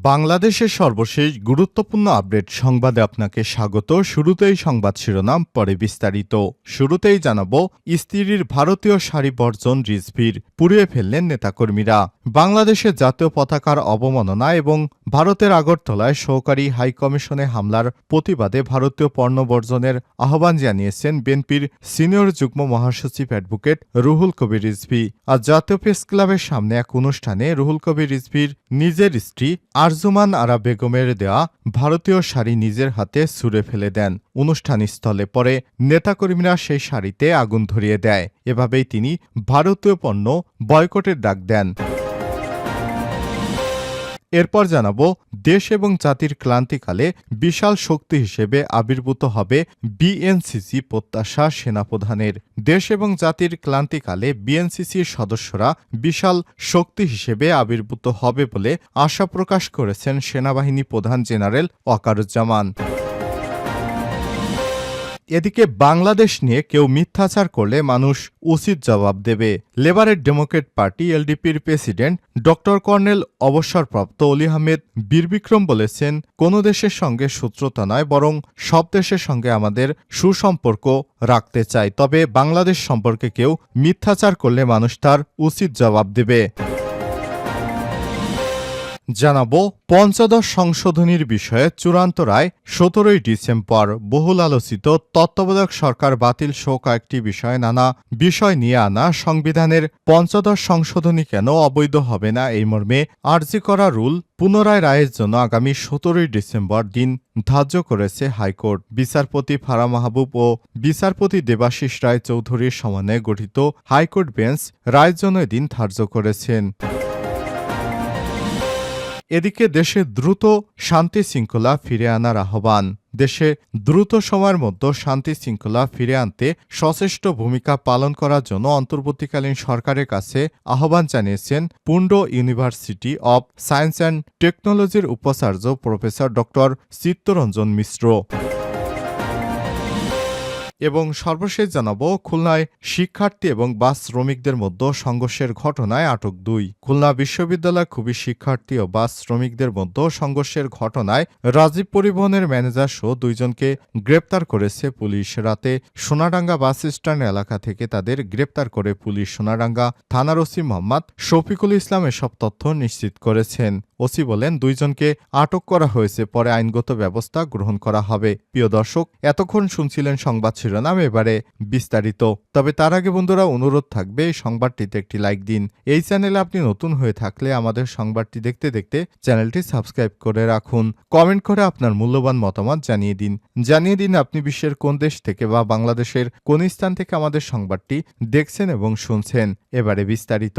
বাংলাদেশের সর্বশেষ গুরুত্বপূর্ণ আপডেট সংবাদে আপনাকে স্বাগত। শুরুতেই সংবাদ শিরোনাম, পরে বিস্তারিত। শুরুতেই জানাব, স্ত্রীর ভারতীয় শাড়ি বর্জন রিজভির, পুড়িয়ে ফেললেন নেতাকর্মীরা। বাংলাদেশের জাতীয় পতাকার অবমাননা এবং ভারতের আগরতলায় সহকারী হাইকমিশনে হামলার প্রতিবাদে ভারতীয় পণ্য বর্জনের আহ্বান জানিয়েছেন বিএনপির সিনিয়র যুগ্ম মহাসচিব অ্যাডভোকেট রুহুল কবির রিজভি। আজ জাতীয় প্রেস ক্লাবের সামনে এক অনুষ্ঠানে রুহুল কবির রিজভির নিজের স্ত্রী আরজুমান আরা বেগমের দেয়া ভারতীয় শাড়ি নিজের হাতে ছুঁড়ে ফেলে দেন। অনুষ্ঠানস্থলে পরে নেতাকর্মীরা সেই শাড়িতে আগুন ধরিয়ে দেয়। এভাবেই তিনি ভারতীয় পণ্য বয়কটের ডাক দেন। এরপর জানাব, দেশ এবং জাতির ক্লান্তিকালে বিশাল শক্তি হিসেবে আবির্ভূত হবে বিএনসিসি প্রত্যাশা সেনাপ্রধানের। দেশ এবং জাতির ক্লান্তিকালে বিএনসিসির সদস্যরা বিশাল শক্তি হিসেবে আবির্ভূত হবে বলে আশা প্রকাশ করেছেন সেনাবাহিনী প্রধান জেনারেল ওয়াকারুজ্জামান। এদিকে বাংলাদেশ নিয়ে কেউ মিথ্যাচার করলে মানুষ উচিত জবাব দেবে। লেবারের ডেমোক্রেট পার্টি এলডিপির প্রেসিডেন্ট ড কর্নেল অবসরপ্রাপ্ত অলি আহমেদ বীরবিক্রম বলেছেন, কোনো দেশের সঙ্গে শত্রুতা নয়, বরং সব দেশের সঙ্গে আমাদের সুসম্পর্ক রাখতে চাই। তবে বাংলাদেশ সম্পর্কে কেউ মিথ্যাচার করলে মানুষ তার উচিত জবাব দেবে। জানাব, পঞ্চদশ সংশোধনীর বিষয়ে চূড়ান্ত রায় সতেরোই ডিসেম্বর। বহুল আলোচিত তত্ত্বাবধায়ক সরকার বাতিল শো কয়েকটি বিষয়ে নানা বিষয় নিয়ে আনা সংবিধানের পঞ্চদশ সংশোধনী কেন অবৈধ হবে না এই মর্মে আর্জি করা রুল পুনরায় রায়ের জন্য আগামী সতেরোই ডিসেম্বর দিন ধার্য করেছে হাইকোর্ট। বিচারপতি ফারা মাহবুব ও বিচারপতি দেবাশিস রায় চৌধুরীর সমন্বয়ে গঠিত হাইকোর্ট বেঞ্চ রায়ের জন্য দিন ধার্য করেছেন। এদিকে দেশে দ্রুত শান্তি শৃঙ্খলা ফিরে আনার আহ্বান। দেশে দ্রুত সময়ের মধ্যে শান্তি শৃঙ্খলা ফিরে আনতে সচেষ্ট ভূমিকা পালন করার জন্য অন্তর্বর্তীকালীন সরকারের কাছে আহ্বান জানিয়েছেন Pundra university of science and টেকনোলজির উপাচার্য প্রফেসর ড চিত্তরঞ্জন মিশ্র। এবং সর্বশেষ জানাব, খুলনায় শিক্ষার্থী এবং বাস শ্রমিকদের মধ্যে সংঘর্ষের ঘটনায় আটক দুই। খুলনা বিশ্ববিদ্যালয় খুবই শিক্ষার্থী ও বাস শ্রমিকদের মধ্যে সংঘর্ষের ঘটনায় রাজীব পরিবহনের ম্যানেজার সহ দুইজনকে গ্রেপ্তার করেছে পুলিশ। রাতে সোনাডাঙ্গা বাস স্ট্যান্ড এলাকা থেকে তাদের গ্রেপ্তার করে পুলিশ সোনাডাঙ্গা থানার ওসি মোহাম্মদ শফিকুল ইসলাম এসব তথ্য নিশ্চিত করেছেন। ওসি বলেন, দুইজনকে আটক করা হয়েছে, পরে আইনগত ব্যবস্থা গ্রহণ করা হবে। প্রিয় দর্শক, এতক্ষণ শুনছিলেন সংবাদ শিরোনাম এবারে বিস্তারিত। তবে তার আগে বন্ধুরা অনুরোধ থাকবে, এই সংবাদটিতে একটি লাইক দিন। এই চ্যানেলে আপনি নতুন হয়ে থাকলে আমাদের সংবাদটি দেখতে দেখতে চ্যানেলটি সাবস্ক্রাইব করে রাখুন। কমেন্ট করে আপনার মূল্যবান মতামত জানিয়ে দিন। জানিয়ে দিন আপনি বিশ্বের কোন দেশ থেকে বা বাংলাদেশের কোন স্থান থেকে আমাদের সংবাদটি দেখছেন এবং শুনছেন। এবারে বিস্তারিত।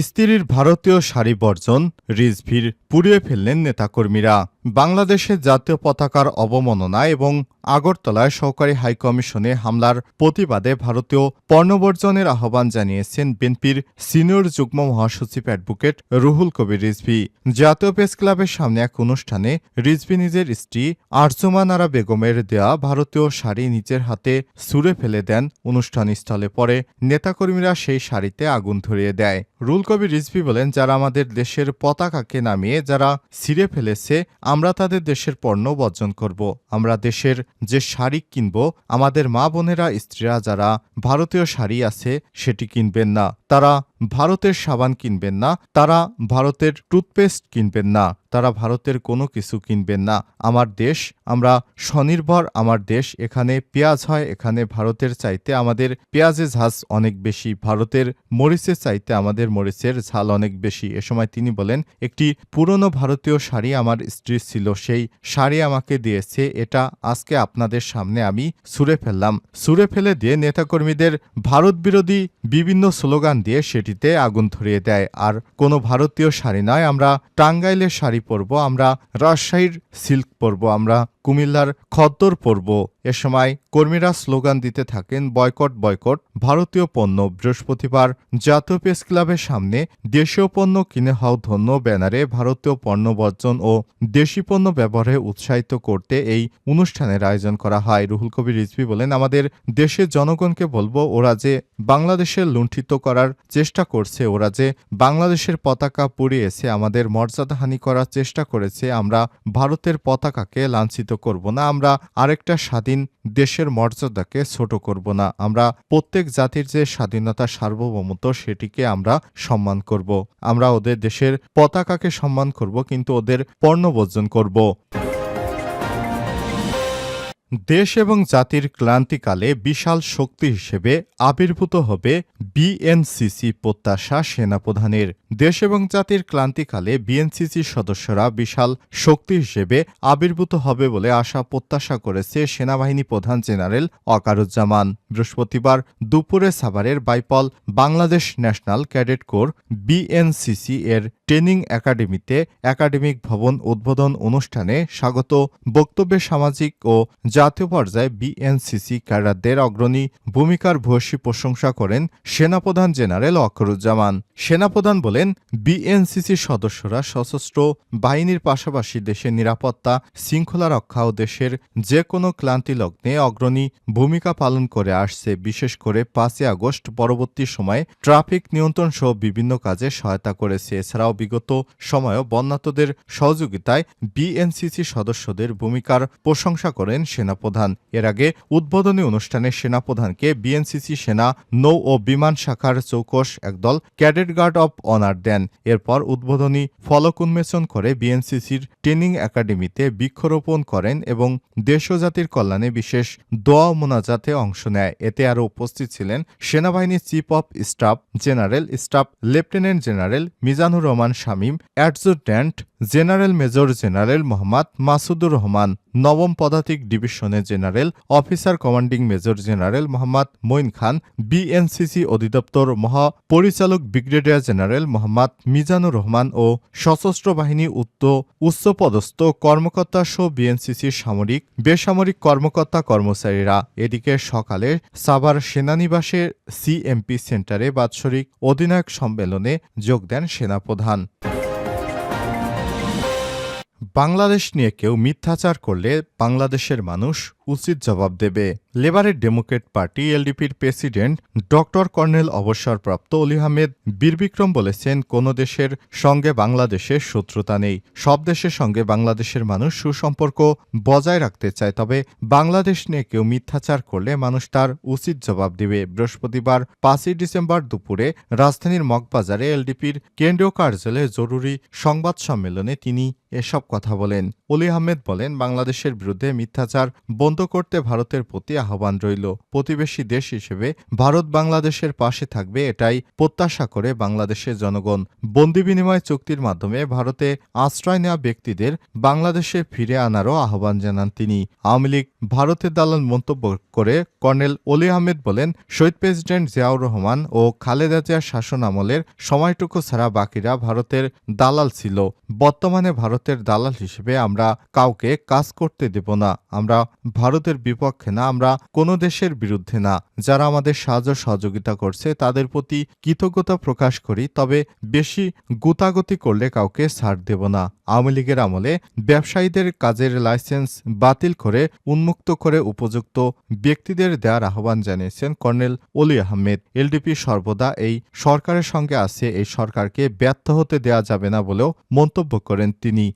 স্ত্রীর ভারতীয় শাড়ি বর্জন, রিজভির পুড়িয়ে ফেললেন নেতাকর্মীরা। বাংলাদেশের জাতীয় পতাকার অবমাননা এবং আগরতলায় সহকারী হাইকমিশনে হামলার প্রতিবাদে ভারতীয় পণ্যবর্জনের আহ্বান জানিয়েছেন বিএনপির সিনিয়র যুগ্ম মহাসচিব অ্যাডভোকেট রুহুল কবির রিজভি। জাতীয় প্রেস ক্লাবের সামনে এক অনুষ্ঠানে রিজভি নিজের স্ত্রী আরজুমান আরা বেগমের দেয়া ভারতীয় শাড়ি নিজের হাতে ছুঁড়ে ফেলে দেন অনুষ্ঠানস্থলে। পরে নেতাকর্মীরা সেই শাড়িতে আগুন ধরিয়ে দেয়। রুল কবির রিজভি বলেন, যারা আমাদের দেশের পতাকাকে নামিয়ে, যারা ছিঁড়ে ফেলেছে আমরা তাদের দেশের পণ্য বর্জন করব, আমরা দেশের যে শাড়ি কিনব, আমাদের মা বোনেরা, স্ত্রীরা যারা ভারতীয় শাড়ি আছে, সেটি কিনবেন না। তারা ভারতের সাবান কিনবেন না, তারা ভারতের টুথপেস্ট কিনবেন না, তারা ভারতের কোনো কিছু কিনবেন না। আমার দেশ, আমরা স্বনির্ভর, আমার দেশ, এখানে পেঁয়াজ হয়, এখানে ভারতের চাইতে আমাদের পেঁয়াজের ঝাঁজ অনেক বেশি, ভারতের মরিচের চাইতে আমাদের মরিচের ঝাল অনেক বেশি। এ সময় তিনি বলেন, একটি পুরনো ভারতীয় শাড়ি আমার স্ত্রীর ছিল, সেই শাড়ি আমাকে দিয়েছে, এটা আজকে আপনাদের সামনে আমি ছুঁড়ে ফেললাম। ছুঁড়ে ফেলে দিয়ে নেতাকর্মীদের ভারত বিরোধী বিভিন্ন স্লোগান দিয়ে সেটিতে আগুন ধরিয়ে দেয়। আর কোনো ভারতীয় শাড়ি নয়, আমরা টাঙ্গাইলের শাড়ি পরব, আমরা রাজশাহীর সিল্ক পরব, আমরা কুমিল্লার খদ্দর পর্ব। এ সময় কর্মীরা স্লোগান দিতে থাকেন, বয়কট বয়কট, ভারতীয় পণ্য, বৃহস্পতিবার জাতীয় প্রেস ক্লাবের সামনে দেশীয় পণ্য কিনে হও ধন্য ব্যানারে ভারতীয় পণ্য বর্জন ও দেশি পণ্য ব্যবহারে উৎসাহিত করতে এই অনুষ্ঠানের আয়োজন করা হয়। রুহুল কবির রিজভি বলেন, আমাদের দেশের জনগণকে বলব, ওরা যে বাংলাদেশের লুণ্ঠিত করার চেষ্টা করছে, ওরা যে বাংলাদেশের পতাকা পুড়িয়েছে, আমাদের মর্যাদাহানি করার চেষ্টা করেছে, আমরা ভারতের পতাকাকে লাঞ্ছিত করব না, আমরা আরেকটা স্বাধীন দেশের মর্যাদাকে ছোট করব না। আমরা প্রত্যেক জাতির যে স্বাধীনতা, সার্বভৌমত্ব, সেটিকে আমরা সম্মান করব। আমরা ওদের দেশের পতাকাকে সম্মান করব, কিন্তু ওদের পণ্য বর্জন করব। দেশ এবং জাতির ক্লান্তিকালে বিশাল শক্তি হিসেবে আবির্ভূত হবে বিএনসিসি প্রত্যাশা সেনাপ্রধানের। দেশ এবং জাতির ক্লান্তিকালে বিএনসিসি সদস্যরা বিশাল শক্তি হিসেবে আবির্ভূত হবে বলে আশা প্রত্যাশা করেছে সেনাবাহিনী প্রধান জেনারেল অকারুজ্জামান। বৃহস্পতিবার দুপুরে সাভারের Baipail Bangladesh national cadet corps BNCC এর ট্রেনিং একাডেমিতে একাডেমিক ভবন উদ্বোধন অনুষ্ঠানে স্বাগত। বক্তব্যে সামাজিক ও জাতীয় পর্যায়ে বিএনসিসি ক্যাডারদের অগ্রণী ভূমিকার ভূয়সী প্রশংসা করেন সেনাপ্রধান জেনারেল অক্ষরুজ্জামান সেনাপ্রধান বলেন বিএনসিসি সদস্যরা সশস্ত্র বাহিনীর পাশাপাশি দেশের নিরাপত্তা, শৃঙ্খলা রক্ষা ও দেশের যে কোনো ক্লান্তি লগ্নে অগ্রণী ভূমিকা পালন করে আসছে, বিশেষ করে পাঁচই আগস্ট পরবর্তী সময়ে ট্রাফিক নিয়ন্ত্রণ সহ বিভিন্ন কাজে সহায়তা করেছে। এছাড়াও বিগত সময়েও বন্যাতদের সহযোগিতায় বিএনসিসি সদস্যদের ভূমিকার প্রশংসা করেন সেনাপ্রধান। এর আগে উদ্বোধনী অনুষ্ঠানে সেনাপ্রধানকে বিএনসিসি সেনা, নৌ ও বিমান শাখার চৌকস একদল ক্যাডেট গার্ড অব অনার দেন। এরপর উদ্বোধনী ফলক উন্মোচন করে বিএনসিসির ট্রেনিং একাডেমিতে বৃক্ষরোপণ করেন এবং দেশ জাতির কল্যাণে বিশেষ দোয়া মোনাজাতে অংশ নেয়। এতে আরও উপস্থিত ছিলেন সেনাবাহিনীর chief of staff general, staff lieutenant general Mizanur Rahman Shamim, adjutant general major general Mohammad Masudur Rahman, নবম পদাতিক ডিভিশনের general, officer commanding major general Mohammad Moin Khan, BNCC অধিদপ্তর মহাপরিচালক ব্রিগেডিয়ার জেনারেল মোহাম্মদ মিজানুর রহমান ও সশস্ত্র বাহিনী উত্ত উচ্চপদস্থ কর্মকর্তা সহ বিএনসিসির সামরিক, বেসামরিক কর্মকর্তা কর্মচারীরা এদিকে সকালে সাভার সেনানিবাসের সিএমপি সেন্টারে বাৎসরিক অধিনায়ক সম্মেলনে যোগ দেন সেনাপ্রধান। বাংলাদেশ নিয়ে কেউ মিথ্যাচার করলে বাংলাদেশের মানুষ উচিত জবাব দেবে। লেবারের ডেমোক্রেট পার্টি এলডিপির প্রেসিডেন্ট ডক্টর কর্নেল অবসরপ্রাপ্ত অলি আহমেদ বীরবিক্রম বলেছেন, কোন দেশের সঙ্গে বাংলাদেশের শত্রুতা নেই। সব দেশের সঙ্গে বাংলাদেশের মানুষ সুসম্পর্ক বজায় রাখতে চায়, তবে বাংলাদেশ নিয়ে কেউ মিথ্যাচার করলে মানুষ তার উচিত জবাব দেবে। বৃহস্পতিবার পাঁচই ডিসেম্বর দুপুরে রাজধানীর মগবাজারে এলডিপির কেন্দ্রীয় কার্যালয়ে জরুরি সংবাদ সম্মেলনে তিনি এসব কথা বলেন। অলি আহমেদ বলেন, বাংলাদেশের বিরুদ্ধে মিথ্যাচার বন্ধ করতে ভারতের প্রতি আহ্বান রইল। প্রতিবেশী দেশ হিসেবে ভারত বাংলাদেশের পাশে থাকবে এটাই প্রত্যাশা করে বাংলাদেশের জনগণ। বন্দি বিনিময় চুক্তির মাধ্যমে ভারতে আশ্রয় নেওয়া ব্যক্তিদের বাংলাদেশে ফিরে আনারও আহ্বান জানান তিনি। আওয়ামী লীগ ভারতের দালাল মন্তব্য করে কর্নেল অলি আহমেদ বলেন, শহীদ প্রেসিডেন্ট জিয়াউর রহমান ও খালেদা জিয়ার শাসন আমলের সময়টুকু ছাড়া বাকিরা ভারতের দালাল ছিল। বর্তমানে ভারতের দালাল হিসেবে আমরা কাউকে কাজ করতে দেব না। আমরা ভারতের বিপক্ষে না, আমরা কোনো দেশের বিরুদ্ধে না। যারা আমাদের সাহায্য সহযোগিতা করছে, তাদের প্রতি কৃতজ্ঞতা প্রকাশ করি, তবে বেশি গুতাগতি করলে কাউকে ছাড় দেব না। আওয়ামী লীগের আমলে ব্যবসায়ীদের কাজের লাইসেন্স বাতিল করে উন্মুক্ত করে উপযুক্ত ব্যক্তিদের দেওয়ার আহ্বান জানিয়েছেন কর্নেল অলি আহমেদ। এলডিপি সর্বদা এই সরকারের সঙ্গে আছে, এই সরকারকে ব্যর্থ হতে দেওয়া যাবে না বলেও মন্তব্য করেন তিনি।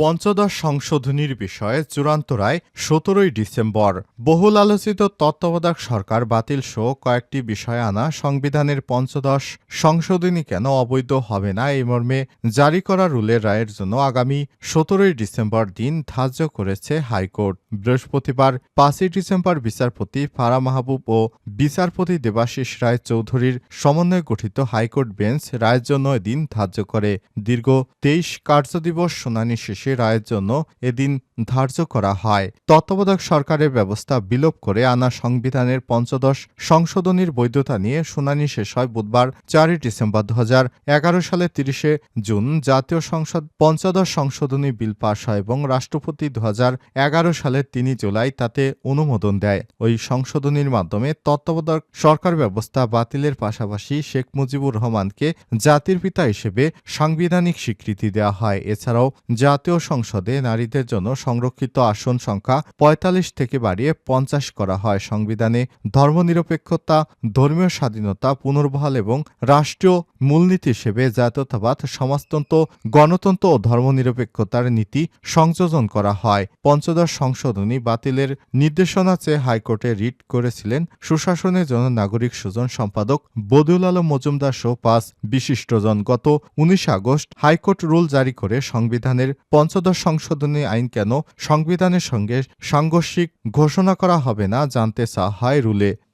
পঞ্চদশ সংশোধনীর বিষয়ে চূড়ান্ত রায় সতেরোই ডিসেম্বর। বহুল আলোচিত তত্ত্বাবধায়ক সরকার বাতিল সহ কয়েকটি বিষয় আনা সংবিধানের পঞ্চদশ সংশোধনী কেন অবৈধ হবে না এই মর্মে জারি করা রুলের রায়ের জন্য আগামী সতেরোই ডিসেম্বর দিন ধার্য করেছে হাইকোর্ট। বৃহস্পতিবার পাঁচই ডিসেম্বর বিচারপতি ফারা মাহবুব ও বিচারপতি দেবাশিস রায় চৌধুরীর সমন্বয়ে গঠিত হাইকোর্ট বেঞ্চ রায়ের জন্য এদিন ধার্য করে। দীর্ঘ তেইশ কার্যদিবস শুনানি শেষে রায়ের জন্য এদিন ধার্য করা হয়। তত্ত্বাবধায়ক সরকারের ব্যবস্থা বিলোপ করে আনা সংবিধানের পঞ্চদশ সংশোধনীর বৈধতা নিয়ে শুনানি শেষ হয় বুধবার চারই ডিসেম্বর দু এগারো সালের তিরিশে জুন। জাতীয় সংসদ পঞ্চদশ সংশোধনী বিল পাশ হয় এবং রাষ্ট্রপতি দু এগারো সালের তিন জুলাই তাতে অনুমোদন দেয়। ওই সংশোধনীর মাধ্যমে তত্ত্বাবধায়ক সরকার ব্যবস্থা বাতিলের পাশাপাশি শেখ মুজিবুর রহমানকে জাতির পিতা হিসেবে সাংবিধানিক স্বীকৃতি দেওয়া হয়। এছাড়াও জাতীয় সংসদে নারীদের জন্য সংরক্ষিত আসন সংখ্যা পঁয়তাল্লিশ থেকে বাড়িয়ে পঞ্চাশ করা হয়। সংবিধানে ধর্মনিরপেক্ষতা, ধর্মীয় স্বাধীনতা পুনর্বহাল এবং রাষ্ট্রীয় মূলনীতি হিসেবে জাতীয়তাবাদ, সমাজতন্ত্র, গণতন্ত্র ও ধর্মনিরপেক্ষতার নীতি সংযোজন করা হয়। পঞ্চদশ সংশোধনী বাতিলের নির্দেশনা চেয়ে হাইকোর্টে রিট করেছিলেন সুশাসনের জন্য নাগরিক সুজন সম্পাদক বদিউল আলম মজুমদার সহ পাঁচ বিশিষ্টজন। গত উনিশ আগস্ট হাইকোর্ট রুল জারি করে সংবিধানের পঞ্চদশ সংশোধনী আইন কেন সংবিধানের সঙ্গে সাংঘর্ষিক ঘোষণা করা হবে না জানতে চা হয় রুলে।